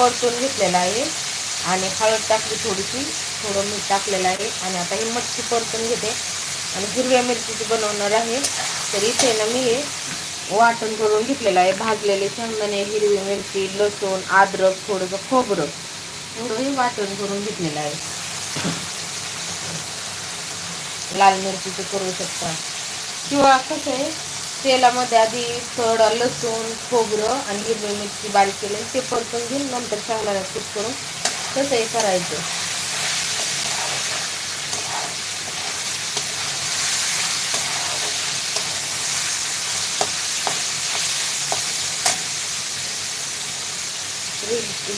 परतून घेतलेला आहे. आणि हळद टाकली थोडीशी थोडं मीठ टाकलेलं आहे. आणि आता ही मच्छी परतून घेते. आणि हिरव्या मिरचीची बनवणार आहे. तर इथे ना मी हे वाटण करून घेतलेलं आहे. भाजलेले शेंगदाणे हिरवी मिरची लसूण अद्रक थोडंसं खोबरं थोडं हे वाटण करून घेतलेलं आहे. लाल मिरचीचं करू शकता. किंवा कसं आहे तेलामध्ये आधी थोडं लसूण खोबरं आणि हिरवी मिरची बारीक केली ते परतून घेऊन नंतर शेंगदाण्यात कूट करून तसंही करायचं.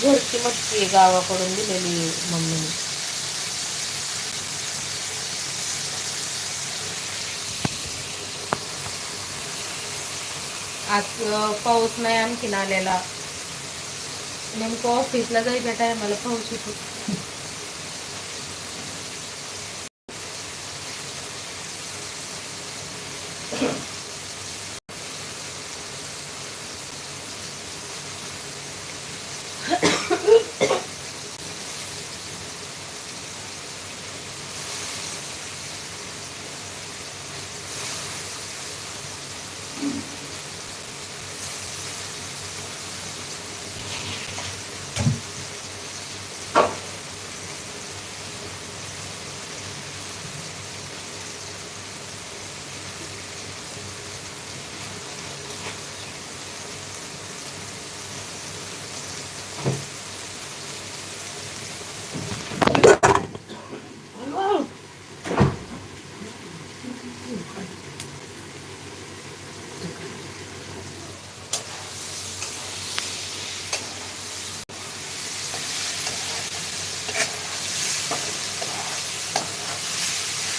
घरची मच्छी गावाकडून दिलेली मम्मी मम्मीने. आज पाऊस नाही आणखीन आलेला नेमकं ऑफिसला जायच्या टायमाला पाऊस येतो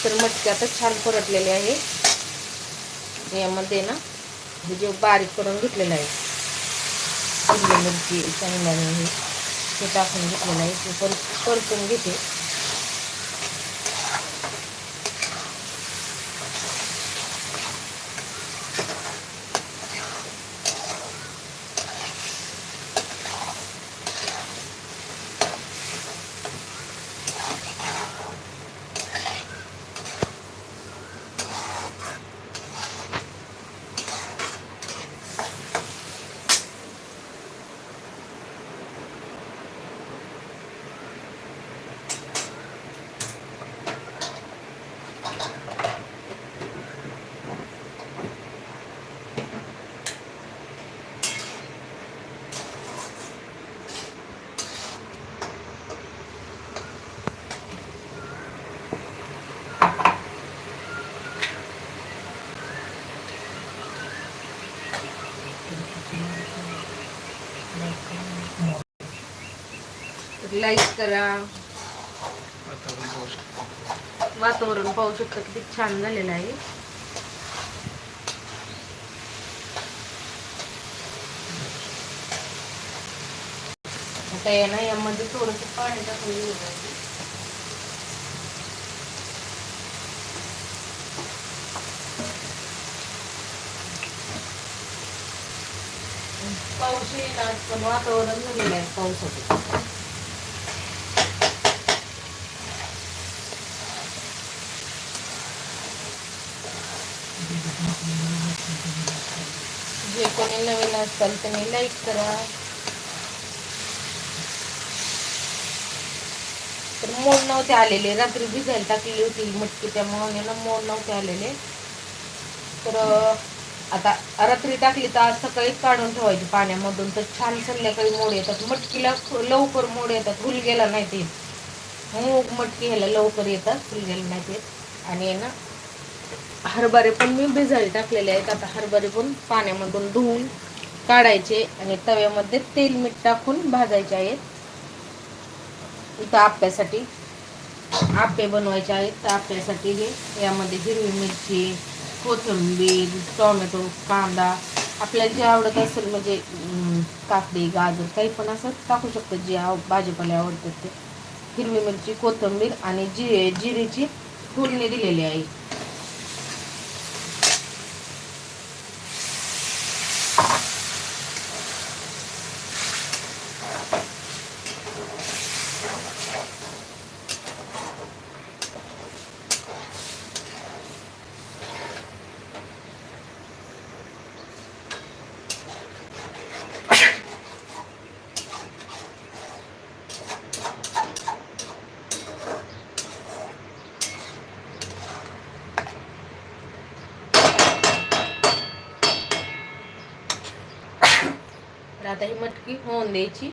तर मटकी आता छान परतलेले आहे. यामध्ये ना हे जे बारीक करून घेतलेलं आहे. हिरवी मिरची शेंगदाणे हे ते टाकून घेतलेलं आहे. ते पण परतून घेते. लाईक करा. वातावरण पाहू शकता. किती छान झालेलं आहे. आता या ना यामध्ये थोडस पाणी टाकून घेऊ पाऊस येईल आज पण वातावरण झालेलं आहे पावसाचं जे कोणी नवीन असाल तुम्ही लाईक करा. तर मोड नव्हते आलेले. रात्री भिजायला टाकलेली होती मटकी त्यामुळे ना मोड नव्हते आलेले. तर आता रात्री टाकली तर आज सकाळी काढून ठेवायची पाण्यामधून. तर छान संध्याकाळी मोड येतात. मटकीला लवकर मोड येतात. हुलगेला नाही ते. मूग मटकी ह्याला लवकर येतात. हुलगेला नाही ते. आणि ना हरभरे पण मी भिजायला टाकलेले आहेत. आता हरभरे पण पाण्यामधून धुवून काढायचे आणि तव्यामध्ये तेल मीठ टाकून भाजायचे आहेत. इथं आप्यासाठी आपे बनवायचे आहेत. तर आप्यासाठी हे यामध्ये हिरवी मिरची कोथिंबीर टोमॅटो कांदा आपल्याला जे आवडत असेल म्हणजे काकडी गाजर काही पण असं टाकू शकतो. जे आव भाजीपाले आवडतात ते. हिरवी मिरची कोथिंबीर आणि जी जिरेची फोडणी दिलेली आहे. आता ही मटकी होऊन द्यायची